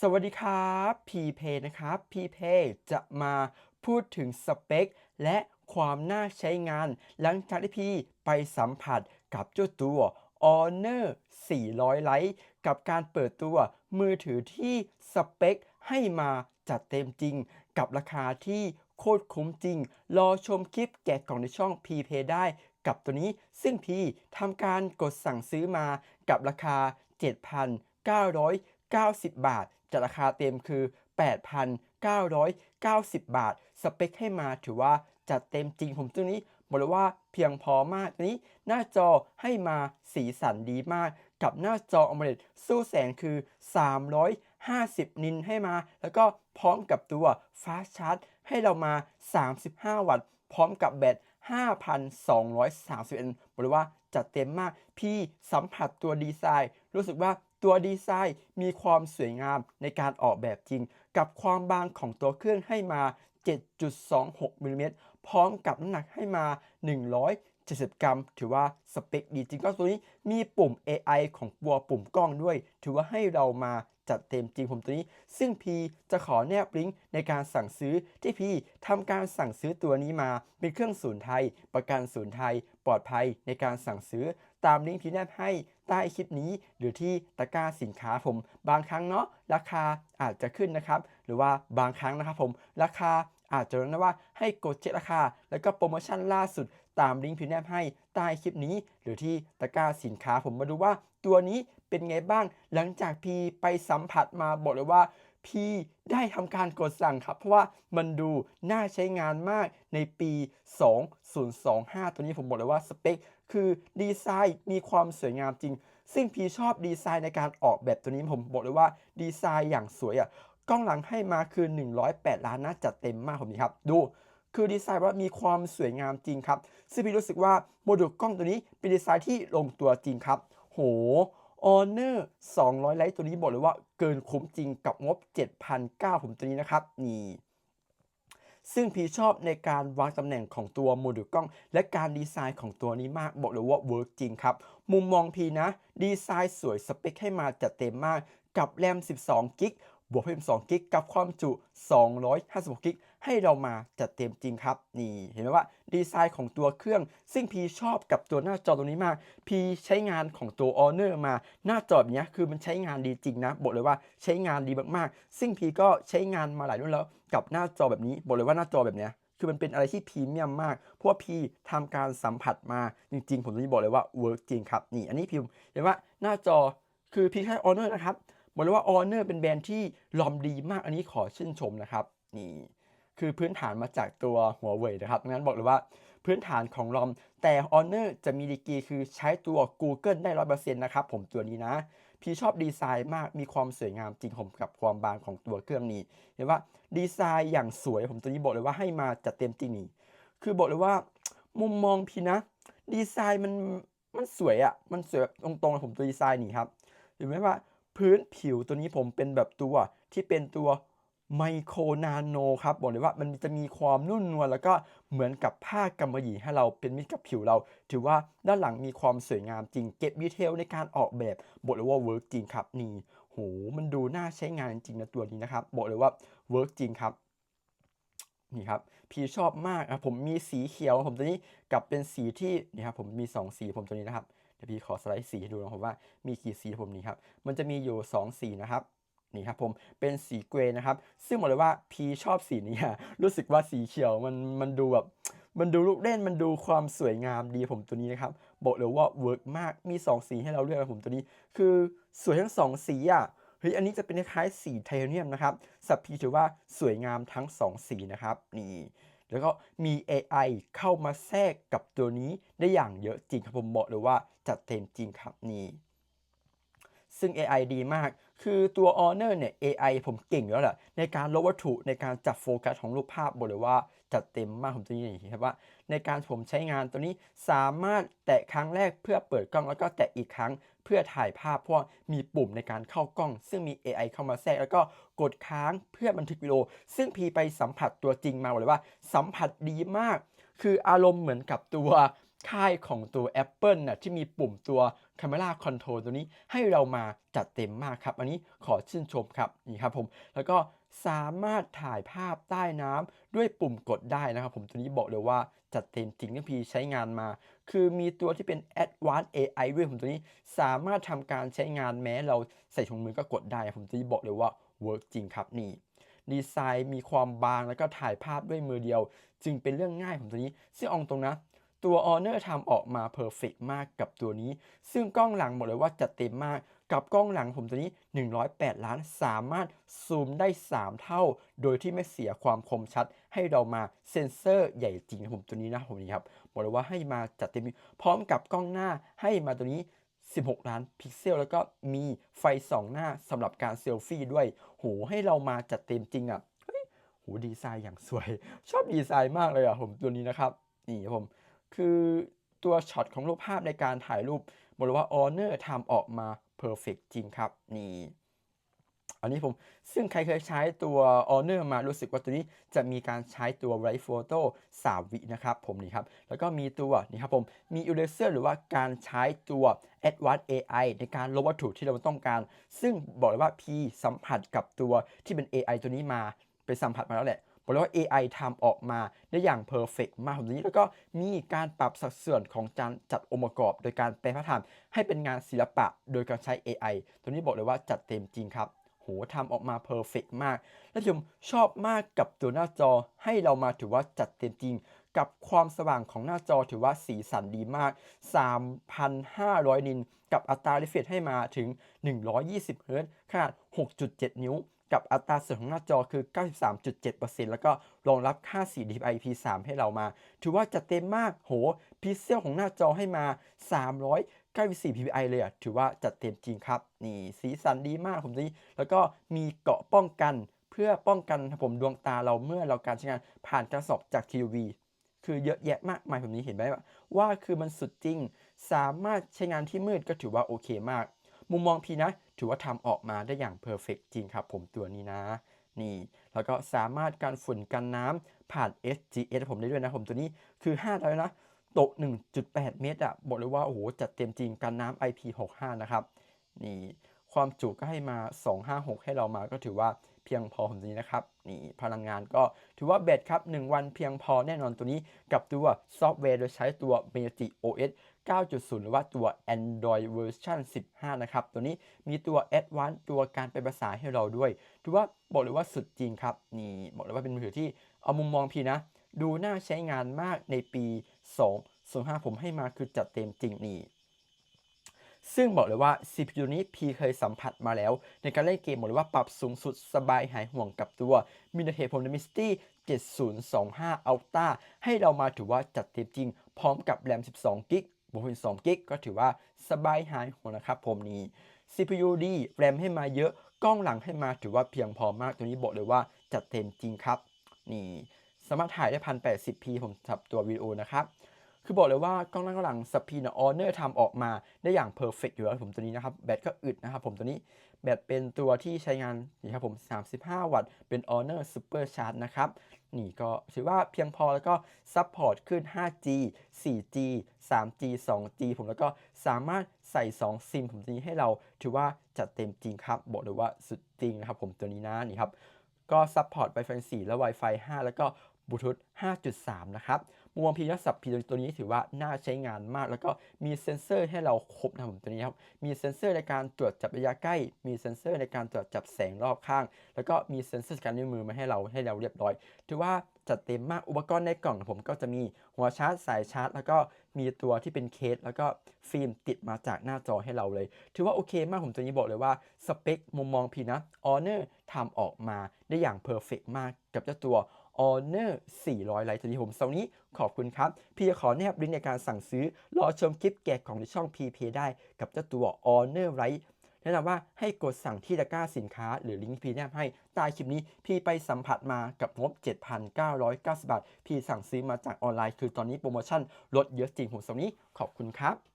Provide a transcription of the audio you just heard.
สวัสดีครับพีเพนะครับพีเพจะมาพูดถึงสเปค และความน่าใช้งาน หลังจากที่พี่ไปสัมผัสกับเจ้าตัว Honor 400 Lite กับการเปิดตัวมือถือที่สเปค ให้มาจัดเต็มจริง กับราคาที่โคตรคุ้มจริง รอชมคลิปแกะกล่องในช่อง p p ได้กับตัวนี้ ซึ่งพี่ทำการกดสั่งซื้อมากับราคา 7,990 บาท จากราคาเต็มคือ 8,990 บาท สเปคให้มาถือว่าจัดเต็มจริงผมตัวนี้บอกเลยว่าเพียงพอมากนี้ หน้าจอให้มาสีสันดีมาก กับหน้าจอ AMOLED สู้แสงคือ 350 นินให้มา แล้วก็พร้อมกับตัว Fast Charge ให้เรามา 35 วัตต์ พร้อมกับแบต5,230บอกเลยว่าจัดเต็มมาก พี่สัมผัสตัวดีไซน์ รู้สึกว่า ตัวดีไซน์มีความสวยงามในการออกแบบจริง กับความบางของตัวเครื่องให้มา 7.26มิลลิเมตรพร้อมกับน้ำหนักให้มา 170 กรัม ถือว่าสเปคดีจริงก็ตัวนี้มีปุ่ม AI ของตัวปุ่มกล้องด้วย ถือว่าให้เรามาจัดเต็มจริงผมตัวนี้ ซึ่งพีจะขอแนบลิงก์ในการสั่งซื้อที่พีทำการสั่งซื้อตัวนี้มาเป็นเครื่องศูนย์ไทย ประกันศูนย์ไทย ปลอดภัยในการสั่งซื้อตามลิงก์ที่แนบให้ ใต้คลิปนี้ หรือที่ตะกร้าสินค้าผม บางครั้งเนาะราคาอาจจะขึ้นนะครับ หรือว่าบางครั้งนะครับผม ราคาอาจจะรู้นะว่าให้กดเช็คราคา แล้วก็โปรโมชั่นล่าสุดตามลิงก์พิมพ์แนบให้ใต้คลิปนี้ หรือที่ตะกร้าสินค้าผมมาดูว่าตัวนี้เป็นไงบ้าง หลังจากพีไปสัมผัสมาบอกเลยว่าพี่ได้ทำการกดสั่งครับ เพราะว่ามันดูน่าใช้งานมากในปี 2025 ตัวนี้ผมบอกเลยว่าสเปคคือดีไซน์มีความสวยงามจริง ซึ่งพีชอบดีไซน์ในการออกแบบตัวนี้ผมบอกเลยว่าดีไซน์อย่างสวยอะกล้องหลังให้มาคือ 108 ล้านนะจัดเต็มมากผมนี่ครับ ดูคือดีไซน์ว่ามีความสวยงามจริงครับ ซึ่งพี่รู้สึกว่าโมดูลกล้องตัวนี้เป็นดีไซน์ที่ลงตัวจริงครับ โห Honor 200 ไลท์ตัวนี้บอกเลยว่าเกินคุ้มจริงกับงบ 7,900ผมตัวนี้นะครับ นี่ ซึ่งพีชอบในการวางตำแหน่งของตัวโมดูลกล้อง และการดีไซน์ของตัวนี้มากบอกเลยว่าเวิร์กจริงครับ มุมมองพีนะ ดีไซน์สวยสเปคให้มาจัดเต็มมากกับแรม 12 กิก บวกเพิ่ม2กิกกับความจุ 256กิกให้เรามาจัดเต็มจริงครับ นี่เห็นไหมว่าดีไซน์ของตัวเครื่อง ซึ่งพีชอบกับตัวหน้าจอตรงนี้มาก พีใช้งานของตัว Honor มาหน้าจอแบบนี้คือมันใช้งานดีจริงนะ บอกเลยว่าใช้งานดีมากๆ ซึ่งพีก็ใช้งานมาหลายรุ่นแล้วกับหน้าจอแบบนี้ บอกเลยว่าหน้าจอแบบนี้คือมันเป็นอะไรที่พรีเมียมมาก เพราะว่าพีทำการสัมผัสมาจริงๆ ผมตรงบอกเลยว่าเวิร์กจริงครับ นี่อันนี้พิมพ์เห็นว่าหน้าจอคือพีแค่ Honor นะครับ บอกเลยว่า Honor เป็นแบรนด์ที่ลอมดีมากอันนี้ขอชื่นชมนะครับนี่คือพื้นฐานมาจากตัวหัวเว่ยนะครับงั้นบอกเลยว่าพื้นฐานของลอมแต่ Honor จะมีดีกรีคือใช้ตัว Google ได้ 100%นะครับผมตัวนี้นะ พี่ชอบดีไซน์มากมีความสวยงามจริงผมกับความบางของตัวเครื่องนี้ เห็นว่าดีไซน์อย่างสวยผมตัวนี้บอกเลยว่าให้มาจัดเต็มจริงนี่คือบอกเลยว่ามุมมองพี่นะ ดีไซน์มันมันสวยอะ่ะมันสวยแบบตรงๆผมตัวดีไซน์นี่ครับเห็นไหมว่า พื้นผิวตัวนี้ผมเป็นแบบตัวที่เป็นตัวไมโครนาโนครับบอกเลยว่ามันจะมีความนุ่มนวลแล้วก็เหมือนกับผ้ากำมะหยี่ให้เราเป็นมิตรกับผิวเรา ถือว่าด้านหลังมีความสวยงามจริงเก็บดีเทลในการออกแบบบอกเลยว่าเวิร์กจริงครับนี่โหมันดูน่าใช้งานจริงนะตัวนี้นะครับบอกเลยว่าเวิร์กจริงครับนี่ครับพี่ชอบมากอะผมมีสีเขียวผมตัวนี้กับเป็นสีที่นี่ครับผมมี 2 สีผมตัวนี้นะครับ พี่ขอสไลด์สีให้ดูนะครับว่ามีกี่สีผมนี้ครับ มันจะมีอยู่ 2 สีนะครับนี่ครับผมเป็นสีเกรย์นะครับ ซึ่งบอกเลยว่าพีชอบสีนี้อะรู้สึกว่าสีเขียวมันมันดูแบบมันดูลูกเล่นมันดูความสวยงามดีผมตัวนี้นะครับ บอกเลยว่าเวิร์กมากมี 2 สีให้เราเลือกนะผมตัวนี้ คือสวยทั้ง 2 สีอะเฮ้ยอันนี้จะเป็นคล้ายสีไทเทเนียมนะครับสับพีถือว่าสวยงามทั้ง 2 สีนะครับนี่ แล้วก็มี AI เข้ามาแทรกกับตัวนี้ได้อย่างเยอะจริงครับผมบอกเลยว่าจัดเต็มจริงครับนี่ซึ่ง AI ดีมาก คือตัว Honor เนี่ย AI ผมเก่งแล้วแหละในการลบวัตถุในการจับโฟกัสของรูปภาพบอกเลยว่าจัดเต็มมากผมตัวนี้อย่างนี้ครับว่า ในการผมใช้งานตัวนี้สามารถแตะครั้งแรกเพื่อเปิดกล้องแล้วก็แตะอีกครั้ง เพื่อถ่ายภาพเพราะว่ามีปุ่มในการเข้ากล้อง ซึ่งมี AI เข้ามาแทรกแล้วก็กดค้างเพื่อบันทึกวิดีโอ ซึ่งพีไปสัมผัสตัวจริงมาบอกเลยว่า สัมผัสดีมาก คืออารมณ์เหมือนกับตัวค่ายของตัว Apple น่ะที่มีปุ่มตัว Camera Control ตัวนี้ให้เรามาจัดเต็มมากครับ อันนี้ขอชื่นชมครับนี่ครับผมแล้วก็ สามารถถ่ายภาพใต้น้ำด้วยปุ่มกดได้นะครับ ผมตัวนี้บอกเลยว่าจัดเต็มจริงที่พีใช้งานมา คือมีตัวที่เป็น Advanced AI ด้วยผมตัวนี้สามารถทำการใช้งานแม้เราใส่ถุงมือก็กดได้ ผมตัวนี้บอกเลยว่าเวิร์กจริงครับนี่ดีไซน์มีความบางแล้วก็ถ่ายภาพด้วยมือเดียว จึงเป็นเรื่องง่ายของตัวนี้ซึ่งเอองตรงนะ ตัว Honor ทำออกมาเพอร์เฟกมากกับตัวนี้ ซึ่งกล้องหลังบอกเลยว่าจัดเต็มมาก กับกล้องหลังผมตัวนี้ 108 ล้านสามารถซูมได้ 3 เท่า โดยที่ไม่เสียความคมชัด ให้เรามาเซ็นเซอร์ใหญ่จริงนะผมตัวนี้นะผมนี่ครับบอกเลยว่าให้มาจัดเต็มพร้อมกับกล้องหน้าให้มาตัวนี้ 16 ล้านพิกเซล แล้วก็มีไฟสองหน้าสำหรับการเซลฟี่ด้วยโหให้เรามาจัดเต็มจริงอะเฮ้ยโหดีไซน์อย่างสวย ชอบดีไซน์มากเลยอะผมตัวนี้นะครับนี่ผม คือตัวช็อตของรูปภาพในการถ่ายรูปบอกเลยว่า Honor ทำออกมาเพอร์เฟกจริงครับ นี่อันนี้ผมซึ่งใครเคยใช้ตัว Honor มารู้สึกว่าตัวนี้จะมีการใช้ตัว Right Photo 3 วินะครับผมนี่ครับแล้วก็มีตัวนี่ครับผมมี Eraser หรือว่าการใช้ตัว Advanced AI ในการลบวัตถุที่เราต้องการ ซึ่งบอกเลยว่า P สัมผัสกับตัวที่เป็น AI ตัวนี้มาไปสัมผัสมาแล้วแหละ บอกเลยว่า AI ทำออกมาได้อย่างเพอร์เฟกมากผมตัวนี้ แล้วก็มีการปรับสัดส่วนของการจัดองค์ประกอบ โดยการแปลพระธรรมให้เป็นงานศิลปะโดยการใช้ AI ตัวนี้บอกเลยว่าจัดเต็มจริงครับโหทำออกมาเพอร์เฟกมาก และที่ผมชอบมากกับตัวหน้าจอให้เรามาถือว่าจัดเต็มจริง กับความสว่างของหน้าจอถือว่าสีสันดีมาก 3,500 นิน กับอัตรา refresh ให้มาถึง 120 เฮิรตซ์ขนาด 6.7 นิ้ว กับอัตราส่วนของหน้าจอคือ 93.7%แล้วก็รองรับค่าสี DPI IP3 ให้เรามา ถือว่าจัดเต็มมากโหพิกเซลของหน้าจอให้มา394 ppi เลยอะ ถือว่าจัดเต็มจริงครับ นี่สีสันดีมากผมนี้ แล้วก็มีเกาะป้องกันเพื่อป้องกันผมดวงตาเราเมื่อเราการใช้งานผ่านกระสอบจากทีวีคือเยอะแยะมากมายผมนี้เห็นไหมว่าคือมันสุดจริง สามารถใช้งานที่มืดก็ถือว่าโอเคมาก มุมมองพีนะ ถือว่าทำออกมาได้อย่างเพอร์เฟกจริงครับผมตัวนี้นะ นี่ แล้วก็สามารถการฝุ่นกันน้ำผ่าน SGS ผมได้ด้วยนะผมตัวนี้คือ 5 แล้วนะ ตก 1.8 เมตรอะบอกเลยว่าโอ้โหจัดเต็มจริงกันน้ำ IP65 นะครับ นี่ ความจุก็ให้มา 256 ให้เรามาก็ถือว่า เพียงพอผมตัวนี้นะครับนี่พลังงานก็ถือว่าเบ็ดครับ 1 วันเพียงพอแน่นอนตัวนี้กับตัวซอฟต์แวร์โดยใช้ตัว Magic OS 9.0 หรือว่าตัว Android version 15 นะครับ ตัวนี้มีตัว Advanced ตัวการเป็นภาษาให้เราด้วย ถือว่าบอกเลยว่าสุดจริงครับ นี่บอกเลยว่าเป็นมือถือที่เอามุมมองพี่นะ ดูน่าใช้งานมากในปี2 25ผมให้มาคือจัดเต็มจริงนี่ ซึ่งบอกเลยว่า CPU นี้พีเคยสัมผัสมาแล้ว ในการเล่นเกมบอกเลยว่าปรับสูงสุดสบายหายห่วงกับตัว m i n i t e p o n e m i s t y 7025 Ultra ให้เรามาถือว่าจัดเต็มจริง พร้อมกับแรม 12 g b บวกเป็น2 g b ก็ถือว่าสบายหายห่วงนะครับผมนี่ CPU ดีแรมให้มาเยอะ กล้องหลังให้มาถือว่าเพียงพอมาก ตัวนี้บอกเลยว่าจัดเต็มจริงครับ นี่สามารถถ่ายได้ 1080p ผมสับตัววิดีโอนะครับ คือบอกเลยว่ากล้องหน้ากล้องหลังสปีนออเนอร์ทำออกมาได้อย่างเพอร์เฟกอยู่แล้วผมตัวนี้นะครับ แบตก็อึดนะครับผมตัวนี้แบตเป็นตัวที่ใช้งานนี่ครับผม 35 วัตต์ เป็น Honor Super Charge นะครับ นี่ก็ถือว่าเพียงพอแล้วก็ซัพพอร์ตขึ้น 5G 4G 3G 2G ผมแล้วก็สามารถใส่ 2 ซิมผมตัวนี้ให้เราถือว่าจัดเต็มจริงครับ บอกเลยว่าสุดจริงนะครับผมตัวนี้นะนี่ครับ ก็ซัพพอร์ต Wi-Fi 4 และ Wi-Fi 5 แล้วก็บลูทูธ5.3 นะครับ มุมมองพีนัสับพีตัวนี้ถือว่าน่าใช้งานมาก แล้วก็มีเซ็นเซอร์ให้เราครบนะผมตัวนี้ครับมีเซ็นเซอร์ในการตรวจจับระยะใกล้ มีเซ็นเซอร์ในการตรวจจับแสงรอบข้าง แล้วก็มีเซ็นเซอร์สแกนนิ้วมือมาให้เราให้เราเรียบร้อย ถือว่าจัดเต็มมากอุปกรณ์ในกล่องผมก็จะมีหัวชาร์จสายชาร์จ แล้วก็มีตัวที่เป็นเคส แล้วก็ฟิล์มติดมาจากหน้าจอให้เราเลย ถือว่าโอเคมากผมตัวนี้บอกเลยว่าสเปคมุมมองพีนะ Honor ทำออกมาได้อย่างเพอร์เฟกมากกับเจ้าตัว Honor 400 ไลท์ตัวนี้ผมสำหรับนี้ขอบคุณครับ พี่จะขอแนบลิงก์ในการสั่งซื้อ รอชมคลิปแกะของในช่อง PP ได้กับเจ้าตัว Honor ไลท์แนะนำว่าให้กดสั่งที่ตะกร้าสินค้า หรือลิงก์พี่แนบให้ใต้คลิปนี้พี่ไปสัมผัสมากับงบ 7,990 บาท พี่สั่งซื้อมาจากออนไลน์ คือตอนนี้โปรโมชั่นลดเยอะจริงผมสำหรับนี้ขอบคุณครับ